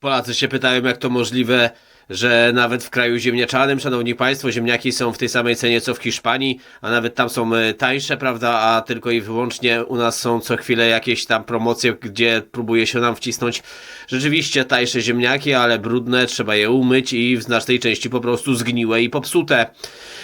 Polacy się pytają, jak to możliwe, że nawet w kraju ziemniaczanym, szanowni państwo, ziemniaki są w tej samej cenie co w Hiszpanii, a nawet tam są e, tańsze, prawda, a tylko i wyłącznie u nas są co chwilę jakieś tam promocje, gdzie próbuje się nam wcisnąć rzeczywiście tańsze ziemniaki, ale brudne, trzeba je umyć i w znacznej części po prostu zgniłe i popsute.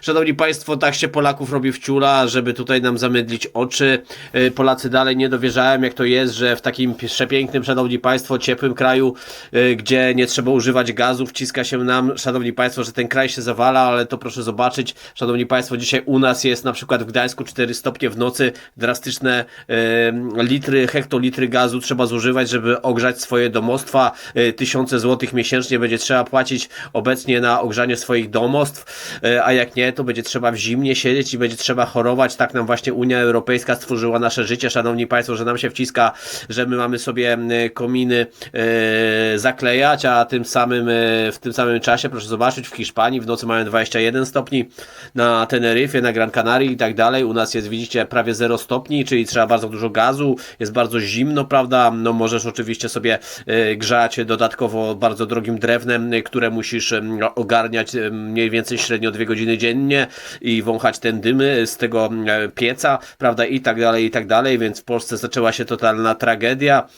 Szanowni Państwo, tak się Polaków robi w ciula, żeby tutaj nam zamydlić oczy. E, Polacy dalej nie dowierzałem, jak to jest, że w takim przepięknym, Szanowni Państwo, ciepłym kraju, e, gdzie nie trzeba używać gazu, wciska się nam, Szanowni Państwo, że ten kraj się zawala, ale to proszę zobaczyć, Szanowni Państwo, dzisiaj u nas jest na przykład w Gdańsku 4 stopnie w nocy, drastyczne e, litry, hektolitry gazu trzeba zużywać, żeby ogrzać swoje domostwa. E, tysiące złotych miesięcznie będzie trzeba płacić obecnie na ogrzanie swoich domostw, e, a jak nie, to będzie trzeba w zimnie siedzieć i będzie trzeba chorować. Tak nam właśnie Unia Europejska stworzyła nasze życie, Szanowni Państwo, że nam się wciska, że my mamy sobie kominy e, zaklejać, a tym samym, w tym samym czasie, proszę zobaczyć, w Hiszpanii w nocy mają 21 stopni, na Teneryfie, na Gran Canaria i tak dalej. U nas jest, widzicie, prawie 0 stopni, czyli trzeba bardzo dużo gazu, jest bardzo zimno, prawda? No możesz oczywiście sobie e, grzać dodatkowo bardzo drogim drewnem, e, które musisz em, ogarniać mniej więcej średnio dwie godziny dziennie i wąchać ten dymy z tego pieca, prawda? I tak dalej, i tak dalej, więc w Polsce zaczęła się totalna tragedia.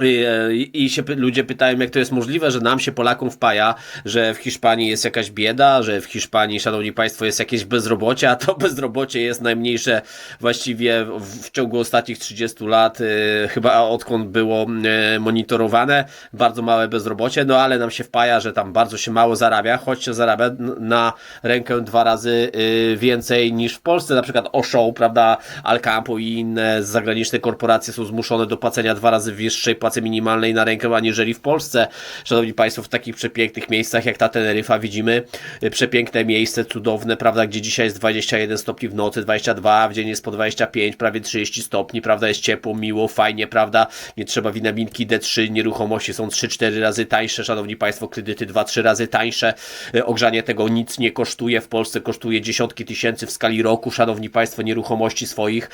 I, e, I się ludzie pytają, jak to jest możliwe, że nam się Polakom wpaja, że w Hiszpanii jest jakaś bieda, że w Hiszpanii, szanowni państwo, jest jakieś bezrobocie, a to bezrobocie jest najmniejsze właściwie w, w ciągu ostatnich 30 lat, e, chyba odkąd było e, monitorowane, bardzo małe bezrobocie, no ale nam się wpaja, że tam bardzo się mało zarabia, choć się zarabia na rękę dwa razy e, więcej niż w Polsce, na przykład Oshow, prawda, Alcampo i inne zagraniczne korporacje są zmuszone do płacenia dwa razy wyższej płacy minimalnej na rękę, aniżeli w Polsce. Szanowni Państwo, w takich przepięknych miejscach jak ta Teneryfa widzimy y, przepiękne miejsce, cudowne, prawda, gdzie dzisiaj jest 21 stopni w nocy, 22, w dzień jest po 25, prawie 30 stopni, prawda, jest ciepło, miło, fajnie, prawda, nie trzeba winaminki D3, nieruchomości są 3-4 razy tańsze, Szanowni Państwo, kredyty 2-3 razy tańsze, Y, ogrzanie tego nic nie kosztuje, w Polsce kosztuje dziesiątki tysięcy w skali roku, Szanowni Państwo, nieruchomości swoich.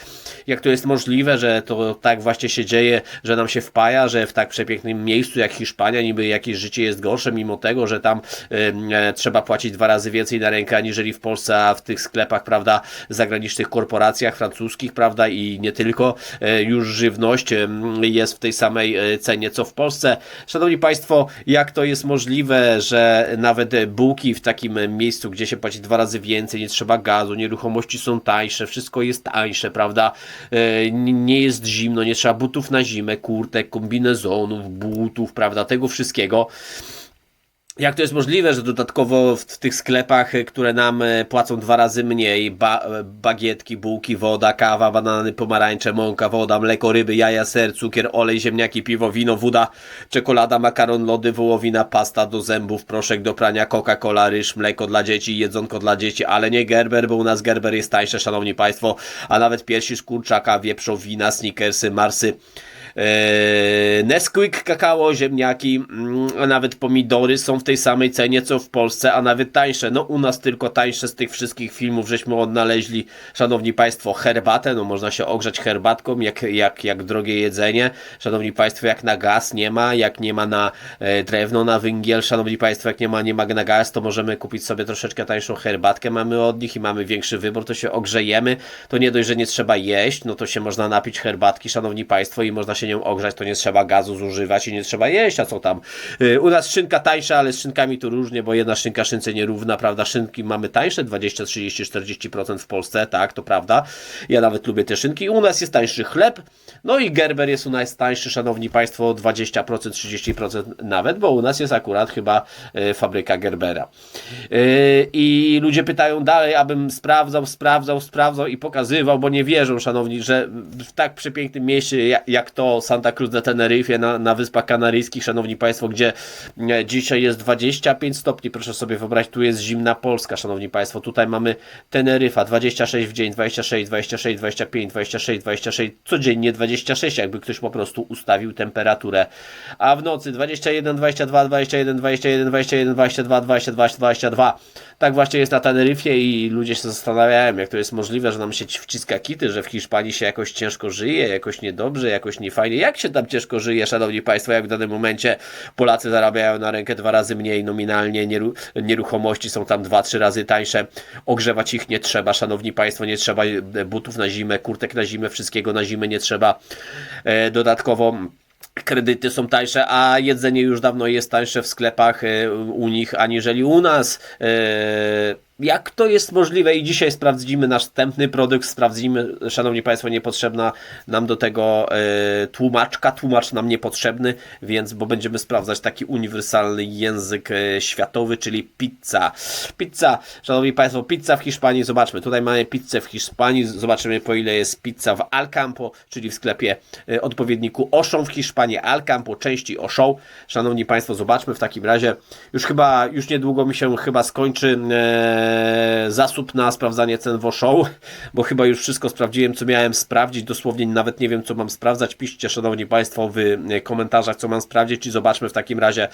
Jak to jest możliwe, że to tak właśnie się dzieje, że nam się wpaja, że w tak przepięknym miejscu jak Hiszpania niby jakieś życie jest gorsze, mimo tego, że tam e, trzeba płacić dwa razy więcej na rękę, aniżeli w Polsce, a w tych sklepach, prawda, zagranicznych korporacjach francuskich, prawda, i nie tylko, e, już żywność em, jest w tej samej e, cenie, co w Polsce. Szanowni Państwo, jak to jest możliwe, że nawet bułki w takim miejscu, gdzie się płaci dwa razy więcej, nie trzeba gazu, nieruchomości są tańsze, wszystko jest tańsze, prawda, nie jest zimno, nie trzeba butów na zimę, kurtek, kombinezonów, butów, prawda, tego wszystkiego. Jak to jest możliwe, że dodatkowo w, tych sklepach, e, które nam e, płacą dwa razy mniej, ba, e, bagietki, bułki, woda, kawa, banany, pomarańcze, mąka, woda, mleko, ryby, jaja, ser, cukier, olej, ziemniaki, piwo, wino, woda, czekolada, makaron, lody, wołowina, pasta do zębów, proszek do prania, Coca-Cola, ryż, mleko dla dzieci, jedzonko dla dzieci, ale nie Gerber, bo u nas Gerber jest tańsze, szanowni państwo, a nawet piersi z kurczaka, wieprzowina, snickersy, marsy, Nesquik, kakao, ziemniaki, mm, a nawet pomidory są w tej samej cenie co w Polsce, a nawet tańsze. No u nas tylko tańsze z tych wszystkich filmów żeśmy odnaleźli, szanowni państwo, herbatę, no można się ogrzać herbatką, jak, jak, jak drogie jedzenie. Szanowni państwo, jak na gaz nie ma, jak nie ma na e, drewno, na węgiel, szanowni państwo, jak nie ma, nie ma na gaz, to możemy kupić sobie troszeczkę tańszą herbatkę, mamy od nich i mamy większy wybór, to się ogrzejemy. To nie dość, że nie trzeba jeść, no to się można napić herbatki, szanowni państwo, i można się nią ogrzać, to nie trzeba gazu zużywać i nie trzeba jeść, a co tam. Y, U nas szynka tańsza, ale z szynkami to różnie, bo jedna szynka szynce nierówna, prawda? Szynki mamy tańsze, 20, 30, 40% w Polsce, tak, to prawda. Ja nawet lubię te szynki. U nas jest tańszy chleb, no i Gerber jest u nas tańszy, szanowni państwo, 20%, 30% nawet, bo u nas jest akurat chyba y, fabryka Gerbera. Y, I ludzie pytają dalej, abym sprawdzał, sprawdzał, sprawdzał i pokazywał, bo nie wierzą, szanowni, że w tak przepięknym mieście jak, jak Santa Cruz de Tenerife na, na Wyspach Kanaryjskich, szanowni państwo, gdzie e, dzisiaj jest 25 stopni, proszę sobie wyobrazić, tu jest zimna Polska, szanowni państwo, tutaj mamy Teneryfa, 26 w dzień, 26, 26, 25, 26, 26, codziennie 26, jakby ktoś po prostu ustawił temperaturę, a w nocy 21, 22, 21, 21, 21, 22, 22, 22, tak właśnie jest na Teneryfie i ludzie się zastanawiają, jak to jest możliwe, że nam się wciska kity, że w Hiszpanii się jakoś ciężko żyje, jakoś niedobrze, jakoś nie fajnie. Jak się tam ciężko żyje, szanowni państwo, jak w danym momencie Polacy zarabiają na rękę dwa razy mniej nominalnie, nieru, nieruchomości są tam dwa, trzy razy tańsze, ogrzewać ich nie trzeba, szanowni państwo, nie trzeba e, butów na zimę, kurtek na zimę, wszystkiego na zimę nie trzeba. E, dodatkowo kredyty są tańsze, a jedzenie już dawno jest tańsze w sklepach e, u nich aniżeli u nas. Jak to jest możliwe? I dzisiaj sprawdzimy nasz wstępny produkt, sprawdzimy, szanowni państwo, niepotrzebna nam do tego e, tłumaczka, tłumacz nam niepotrzebny, więc, bo będziemy sprawdzać taki uniwersalny język e, światowy, czyli pizza. Pizza, szanowni państwo, pizza w Hiszpanii, zobaczmy, tutaj mamy pizzę w Hiszpanii, zobaczymy po ile jest pizza w Alcampo, czyli w sklepie e, odpowiedniku Auchan w Hiszpanii, Alcampo, części Auchan. Szanowni państwo, zobaczmy w takim razie, już chyba, już niedługo mi się chyba skończy e, zasób na sprawdzanie cen w Auchan, bo chyba już wszystko sprawdziłem, co miałem sprawdzić, dosłownie nawet nie wiem, co mam sprawdzać, piszcie, szanowni państwo, w e, komentarzach, co mam sprawdzić i zobaczmy w takim razie,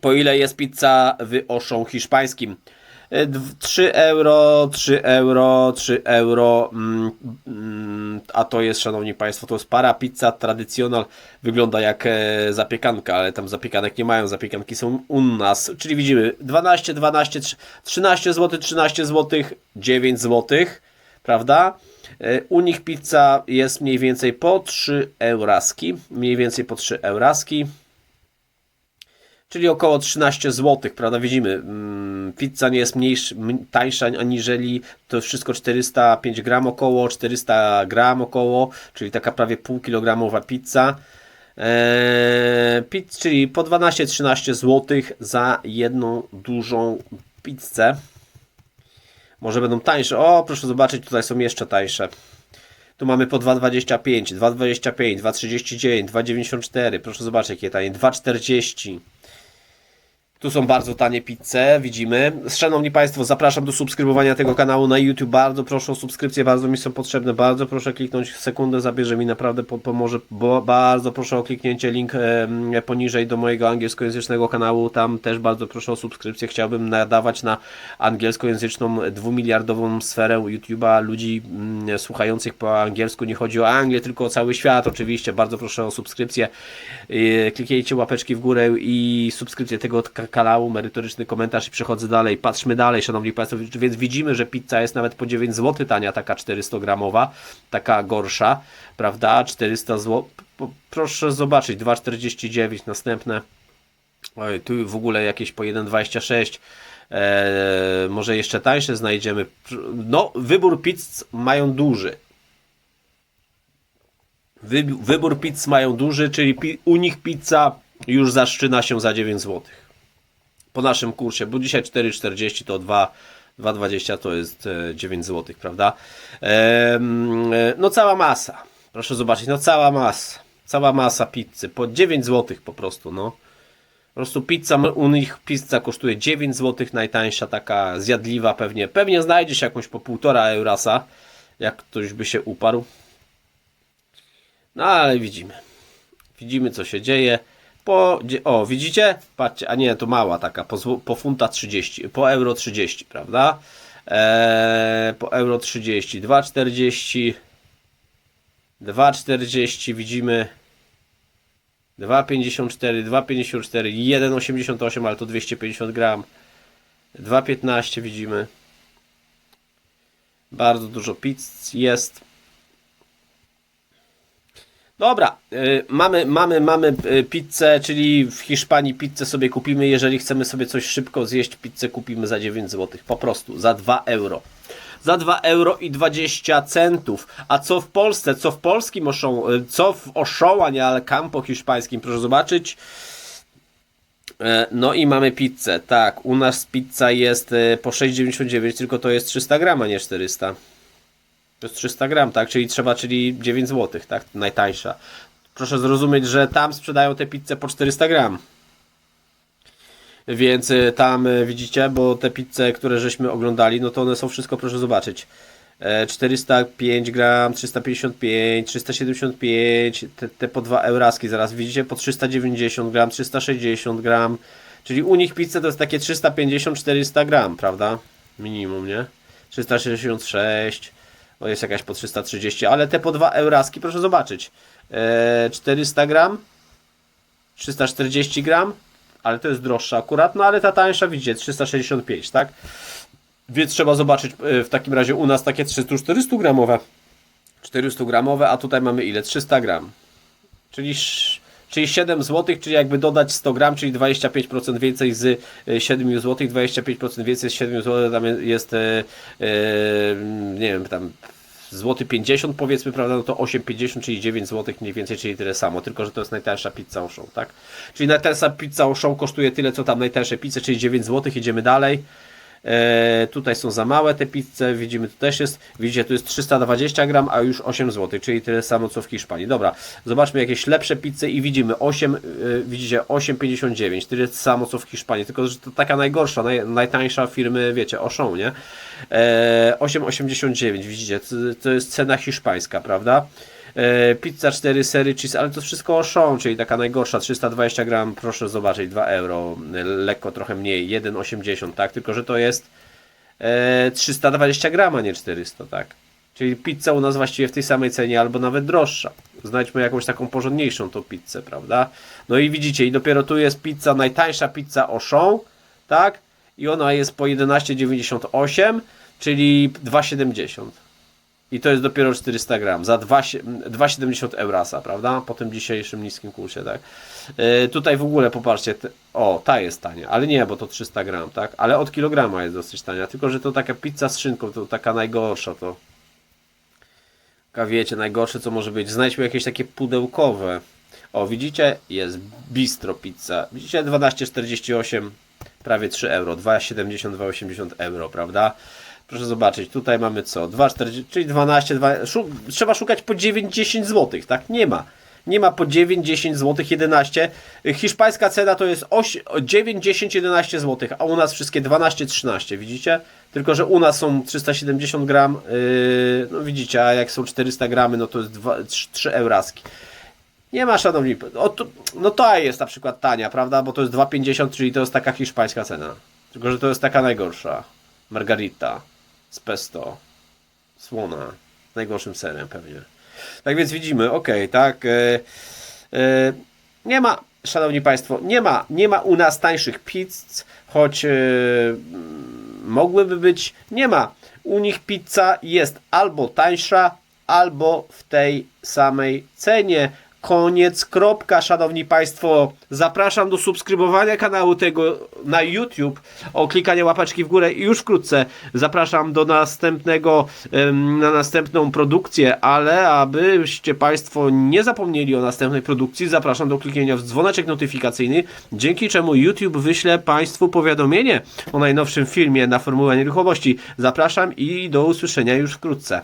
po ile jest pizza w Auchan hiszpańskim. E, dw- 3 euro, 3 euro, 3 euro, mm, mm, a to jest, szanowni państwo, to jest para pizza tradycjonal, wygląda jak e, zapiekanka, ale tam zapiekanek nie mają, zapiekanki są u nas, czyli widzimy 12, 12, trz- 13 zł, 13 zł, 9 zł, prawda? E, U nich pizza jest mniej więcej po 3 euraski, mniej więcej po 3 euraski. Czyli około 13 zł, prawda? Widzimy, mm, pizza nie jest mniejsza, tańsza aniżeli to wszystko 405 gram około, 400 gram około, czyli taka prawie pół kilogramowa pizza. Eee, pizz, czyli po 12-13 zł za jedną dużą pizzę. Może będą tańsze. O, proszę zobaczyć, tutaj są jeszcze tańsze. Tu mamy po 2,25, 2,25, 2,39, 2,94. Proszę zobaczyć, jakie tanie. 2,40. Tu są bardzo tanie pizze, widzimy. Szanowni Państwo, zapraszam do subskrybowania tego kanału na YouTube. Bardzo proszę o subskrypcję, bardzo mi są potrzebne. Bardzo proszę kliknąć sekundę, zabierze mi naprawdę po, pomoże. Bo bardzo proszę o kliknięcie link poniżej do mojego angielskojęzycznego kanału. Tam też bardzo proszę o subskrypcję. Chciałbym nadawać na angielskojęzyczną dwumiliardową sferę YouTube'a ludzi mm, słuchających po angielsku. Nie chodzi o Anglię, tylko o cały świat. Oczywiście bardzo proszę o subskrypcję. E, Kliknijcie łapeczki w górę i subskrypcję tego ka- kanału, merytoryczny komentarz i przechodzę dalej. Patrzmy dalej, szanowni państwo, więc widzimy, że pizza jest nawet po 9 zł tania, taka 400 gramowa, taka gorsza, prawda? 400 zł. Proszę zobaczyć, 2,49 następne. Oj, tu w ogóle jakieś po 1,26. Eee, może jeszcze tańsze znajdziemy. No, wybór pizz mają duży. Wy, wybór pizz mają duży, czyli pi, u nich pizza już zaczyna się za 9 zł. Po naszym kursie, bo dzisiaj 4,40 to 2, 2,20 to jest e, 9 zł, prawda? E, no cała masa. Proszę zobaczyć, no cała masa. Cała masa pizzy. Po 9 zł po prostu, no. Po prostu pizza, u nich pizza kosztuje 9 zł, najtańsza, taka zjadliwa pewnie. Pewnie znajdzie się jakąś po 1,5 eurasa, jak ktoś by się uparł. No ale widzimy. Widzimy co się dzieje. Po, o, widzicie? Patrzcie, a nie, to mała taka, po, po funta 30, po euro 30, prawda? Eee, po euro 30, 2,40, 2,40 widzimy 2,54, 2,54, 1,88, ale to 250 gram. 2,15 widzimy. Bardzo dużo pizz jest. Dobra, y, mamy, mamy, mamy y, pizzę, czyli w Hiszpanii pizzę sobie kupimy. Jeżeli chcemy sobie coś szybko zjeść, pizzę kupimy za 9 zł. Po prostu, za 2 euro. Za 2 euro i 20 centów. A co w Polsce? Co w polskim Oszą, y, co w Oszoła, nie ale Campo hiszpańskim? Proszę zobaczyć. E, No i mamy pizzę. Tak, u nas pizza jest e, po 6,99, tylko to jest 300 gram, a nie 400. To jest 300 gram, tak? Czyli trzeba, czyli 9 zł, tak? Najtańsza. Proszę zrozumieć, że tam sprzedają te pizze po 400 gram. Więc y, tam y, widzicie, bo te pizze, które żeśmy oglądali, no to one są wszystko, proszę zobaczyć. E, 405 gram, 355, 375, te, te po 2 euraski zaraz widzicie, po 390 gram, 360 gram. Czyli u nich pizza to jest takie 350-400 gram, prawda? Minimum, nie? 366, o jest jakaś po 330, ale te po 2 euraski, proszę zobaczyć. e, 400 gram, 340 gram, ale to jest droższa akurat, no ale ta tańsza widzicie 365, tak? Więc trzeba zobaczyć e, w takim razie u nas takie 300-400 gramowe. 400 gramowe, a tutaj mamy ile? 300 gram. Czyli, czyli 7 zł, czyli jakby dodać 100 gram, czyli 25% więcej z e, 7 zł, 25% więcej z 7 zł, tam jest, e, e, nie wiem, tam złoty 50 powiedzmy, prawda, no to 8,50, czyli 9 zł mniej więcej, czyli tyle samo, tylko że to jest najtańsza pizza Auchan, tak? Czyli najtańsza pizza Auchan kosztuje tyle, co tam najtańsze pizze, czyli 9 zł, idziemy dalej. E, tutaj są za małe te pizze, widzimy tu też jest, widzicie tu jest 320 gram, a już 8 zł, czyli tyle samo co w Hiszpanii. Dobra, zobaczmy jakieś lepsze pizze i widzimy 8, e, widzicie 8,59, tyle samo co w Hiszpanii, tylko że to taka najgorsza, naj, najtańsza firmy, wiecie, Auchan, nie? E, 8,89, widzicie, to, to jest cena hiszpańska, prawda? E, pizza 4 sery cheese, ale to wszystko Auchan, czyli taka najgorsza, 320 gram, proszę zobaczyć, 2 euro, e, lekko trochę mniej, 1,80, tak, tylko że to jest e, 320 gram, a nie 400, tak. Czyli pizza u nas właściwie w tej samej cenie, albo nawet droższa. Znajdźmy jakąś taką porządniejszą tą pizzę, prawda? No i widzicie, i dopiero tu jest pizza, najtańsza pizza Auchan, tak? I ona jest po 11,98, czyli 2,70. I to jest dopiero 400 gram za 2 2,70 eurasa, prawda? Po tym dzisiejszym niskim kursie, tak? Yy, tutaj w ogóle popatrzcie, te, o, ta jest tania, ale nie, bo to 300 gram, tak? Ale od kilograma jest dosyć tania, tylko że to taka pizza z szynką, to taka najgorsza, to taka wiecie, najgorsze co może być. Znajdźmy jakieś takie pudełkowe. O, widzicie? Jest bistro pizza. Widzicie? 12,48 prawie 3 euro, 2,70, 2,80 euro, prawda? Proszę zobaczyć, tutaj mamy co? 2,40, czyli 12, 2, szu, trzeba szukać po 9-10 zł, tak? Nie ma. Nie ma po 9, 10 zł, 11. Hiszpańska cena to jest 8, 9, 10, 11 zł, a u nas wszystkie 12, 13, widzicie? Tylko, że u nas są 370 gram, yy, no widzicie, a jak są 400 gramy, no to jest 2, 3 euraski. Nie ma, szanowni. O, to, no ta jest na przykład tania, prawda? Bo to jest 2,50, czyli to jest taka hiszpańska cena. Tylko, że to jest taka najgorsza. Margarita z pesto. Słona. Z najgorszym serem pewnie. Tak więc widzimy, ok, tak. E, e, nie ma, szanowni państwo, nie ma, nie ma u nas tańszych pizz, choć e, mogłyby być, nie ma. U nich pizza jest albo tańsza, albo w tej samej cenie. Koniec, kropka, szanowni państwo. Zapraszam do subskrybowania kanału tego na YouTube, o klikanie łapeczki w górę i już wkrótce zapraszam do następnego, na następną produkcję, ale abyście państwo nie zapomnieli o następnej produkcji, zapraszam do kliknięcia w dzwoneczek notyfikacyjny, dzięki czemu YouTube wyśle państwu powiadomienie o najnowszym filmie na Formułę Nieruchomości. Zapraszam i do usłyszenia już wkrótce.